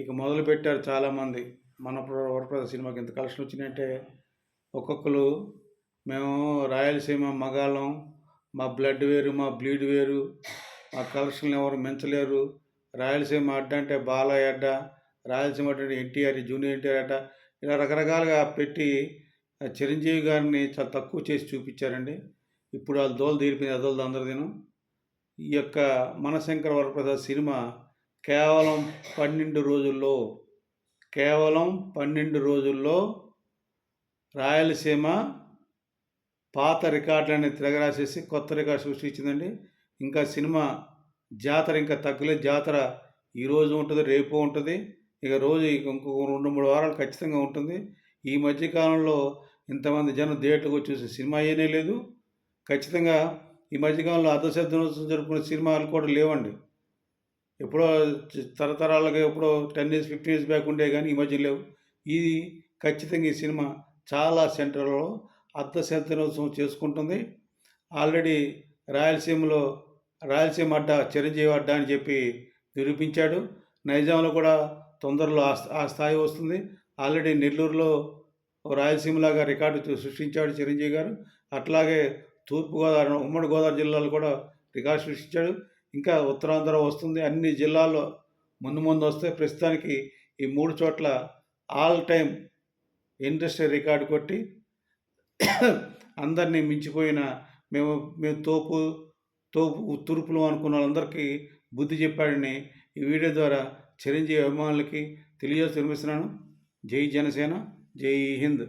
ఇక మొదలు పెట్టారు చాలామంది. మన వరప్రద వరప్రసాద్ సినిమాకి ఎంత కలెక్షన్ వచ్చినాయంటే ఒక్కొక్కరు మేము రాయలసీమ మగాళ్ళం మా బ్లడ్ వేరు మా బ్లీడ్ వేరు మా కలెక్షన్లు ఎవరు మించలేరు. రాయలసీమ అడ్డ అంటే బాలయ్య అడ్డ రాయలసీమ అడ్డ అంటే ఎన్టీఆర్ జూనియర్ ఎన్టీఆర్ అడ్డ ఇలా రకరకాలుగా పెట్టి చిరంజీవి గారిని చాలా తక్కువ చేసి చూపించారండి. ఇప్పుడు వాళ్ళు దోలు తీరిపోయింది అదోలు అందరి దినం. ఈ యొక్క మనశంకర వరప్రసాద్ సినిమా కేవలం పన్నెండు రోజుల్లో కేవలం పన్నెండు రోజుల్లో రాయలసీమ పాత రికార్డులని తిరగరాసేసి కొత్త రికార్డు సృష్టించిందండి. ఇంకా సినిమా జాతర ఇంకా తగ్గలేదు జాతర ఈరోజు ఉంటుంది రేపు ఉంటుంది. ఇక రోజు ఇంకొక రెండు మూడు వారాలు ఖచ్చితంగా ఉంటుంది. ఈ మధ్యకాలంలో ఇంతమంది జనం థియేటర్కి చూసే సినిమా ఏనే లేదు. ఖచ్చితంగా ఈ మధ్యకాలంలో అర్ధశత దినోత్సవం జరుపుకునే సినిమాలు కూడా లేవండి. ఎప్పుడో తరతరాలుగా ఎప్పుడో ten years fifteen years back ఉండే కానీ ఈ మధ్య లేవు. ఇది ఖచ్చితంగా ఈ సినిమా చాలా సెంటర్లో అర్ధశతదినోత్సవం చేసుకుంటుంది. ఆల్రెడీ రాయలసీమలో రాయలసీమ అడ్డ చిరంజీవి అడ్డ అని చెప్పి నిరూపించాడు. నైజాంలో కూడా తొందరలో ఆ స్థాయి వస్తుంది. ఆల్రెడీ నెల్లూరులో రాయలసీమలాగా రికార్డు సృష్టించాడు చిరంజీవి గారు. అట్లాగే తూర్పుగోదావరి ఉమ్మడి గోదావరి జిల్లాలో కూడా రికార్డు సృష్టించాడు. ఇంకా ఉత్తరాంధ్ర వస్తుంది. అన్ని జిల్లాల్లో ముందు ముందు వస్తే ప్రస్తుతానికి ఈ మూడు చోట్ల ఆల్ టైమ్ ఇండస్ట్రీ రికార్డు కొట్టి అందరినీ మించిపోయిన మేము మేము తోపు తోపు తూర్పులు అనుకున్న వాళ్ళందరికీ బుద్ధి చెప్పాడని ఈ వీడియో ద్వారా చిరంజీవి అభిమానులకి తెలియజేసి జై జనసేన జై హింద్.